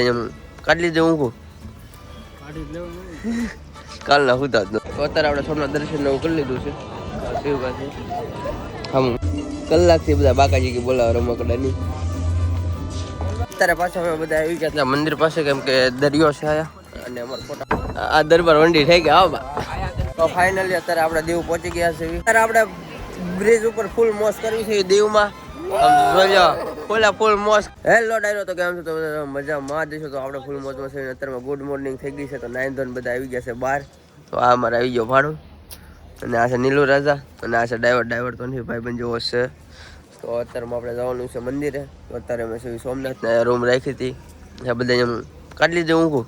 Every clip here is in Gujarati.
એમ કાઢી લીધું ઊંઘું કાલના હુતા જ અત્યારે આપણે સોમનાથ દર્શન ને એવું કરી લીધું છે. શિવ પાસે હમ. કલાકથી બધા બાકાજી કે બોલાવે રમકડાની અત્યારે પાછા અમે બધા આવી ગયા. ત્યાં મંદિર પાસે કેમ કે દરિયો છે આયા. અને અમારા ફોટા આ દરબાર વંડી થઈ ગયા હા બા. તો ફાઇનલી અત્યારે આપણે દેવ પહોંચી ગયા છે અત્યારે આપણે બ્રિજ ઉપર ફૂલ મોજ કરવી છે દેવમાં. જોજો. ફૂલા ફૂલ મોજ હેલો ડાયરો તો કેમ છો? તો મજા માં જશો તો આપણે ફૂલ મોજમાં છે અત્યારમાં ગુડ મોર્નિંગ થઈ ગઈ છે તો નાઇન ધોન બધા આવી ગયા છે બહાર. તો આ અમારે આવી ગયો ભાડું. અને આ છે નીલુ રાજા અને આ છે ડ્રાઈવર. ડ્રાઈવર તો નહીં ભાઈ બંધ જેવો છે. તો અત્યારમાં આપણે જવાનું છે મંદિરે. તો અત્યારે અમે શ્રી સોમનાથને રૂમ રાખી હતી. આ બધા એમ કાઢી લીધું ઊંઘું.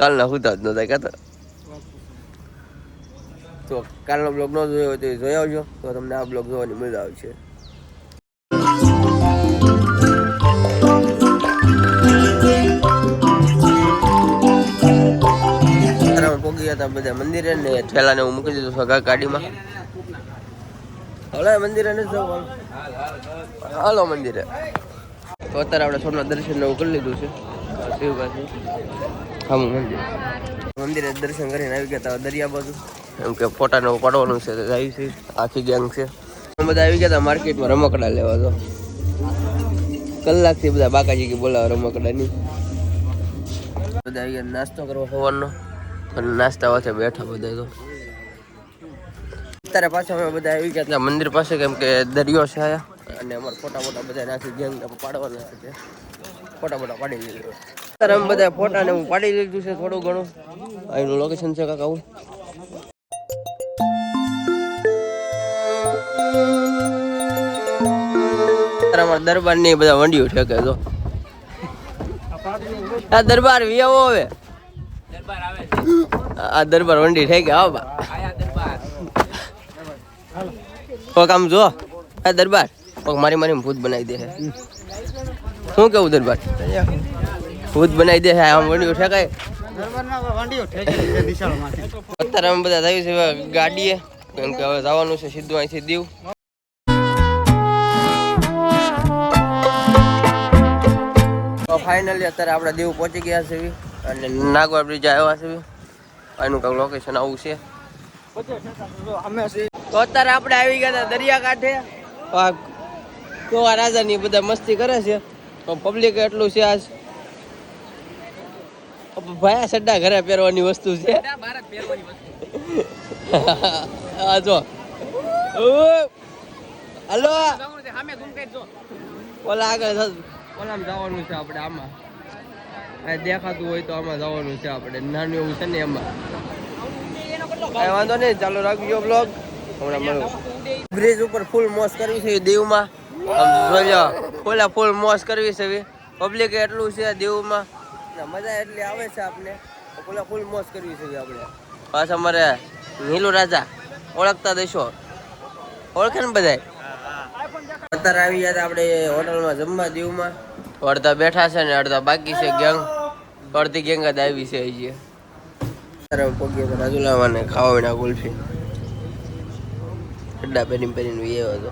કાલના હુતા જ નહોતા કહેતા તો. કાલનો બ્લોગ ન જોયો હોય તો જોઈ આવજો. તો તમને આ બ્લોગ જોવાની મજા આવશે. ગયા હતા, બધા મંદિરે ને ઠેલાને હું મૂકી દીધું સગા ગાડીમાં. હલો મંદિરે નથી હાલો. મંદિરે. તો અત્યારે આપણે સોમનાથ દર્શન ને એવું કરી લીધું છે. શિવ પાસે હા મંદિર. મંદિરે દર્શન કરીને આવી ગયા હતા, દરિયા બાજુ. એમ કે ફોટાને એવું પાડવાનું છે, તો આવી છે. આખી ગેંગ છે. બધા આવી ગયા હતા માર્કેટમાં રમકડા લેવા તો. કલાકથી બધા બાકાજી કે બોલાવે રમકડાની. બધા આવી ગયા નાસ્તો કરવા સવારનો અને નાસ્તા વાથે બેઠા બધા તો. અત્યારે પાછા અમે બધા આવી ગયા. મંદિર પાસે કેમ કે દરિયો છે અને અમારા ફોટા ફોટા બધા નાખી ગેંગ પાડવાના છે. ફોટા ફોટા પાડી લીધું. અત્યારે અમે બધા ફોટા ને હું પાડી લીધું છે થોડું ઘણું. અહીંનું લોકેશન છે કાકા આવું અમારા દરબારની બધા વંડીઓ ઠેકે તો. આ દરબાર વિયાવો હવે. આ દરબાર વંડી થઈ ગયા બા. કોક આમ જો આ દરબાર. કોક મારી મારી ભૂત બનાવી દે શું કેવું દરબાર? ભૂત બનાવી દે છે આમ વંડીઓ ઠેકાય અત્યારે અમે બધા થયું છે ગાડીએ. કેમ કે હવે જવાનું છે સીધું અહીંથી દીવ. તો ફાઇનલી અત્યારે આપણે દીવ પહોંચી ગયા છે. અને નાગવા બ્રિજ આવ્યા છે એનું કંઈક લોકેશન આવું છે. તો અત્યારે આપણે આવી ગયા હતા દરિયાકાંઠે. આ ગોવા રાજાની બધા મસ્તી કરે છે. તો પબ્લિક એટલું છે આજ. ભાયા સડ્ડા ઘરે પહેરવાની વસ્તુ છે. આ જો. હલો. ઓલા આગળ ઓલા જવાનું છે આપણે આમાં. દેખાતું હોય તો આમાં જવાનું છે આપણે. નાનું એવું છે ને એમાં. કાંઈ વાંધો નહીં ચાલો રાખજો બ્લોગ હમણાં મળું. બ્રિજ ઉપર ફૂલ મોસ કરવી છે દીવમાં. જોજો ફૂલા ફૂલ મોસ કરવી છે પબ્લિક એટલું છે દીવમાં. મજા એટલી આવે છે આપણે ફૂલા ફૂલ મોસ કરવી છે આપણે. પાછા અમારે નીલુ રાજા ઓળખતા દેશો. ઓળખે ને બધા અત્યારે આવી ગયા આપણે હોટલમાં જમવા દીવમાં. અડધા બેઠા છે ને અડધા બાકી છે ગેંગ. અડધી ગેંગ જ આવી છે હજી. અત્યારે અમે પગીએ તો રાજુલામાં ને ખાવા વિના કુલ્ફી અડ્ડા પહેરીને પહેરીને આવ્યો હતો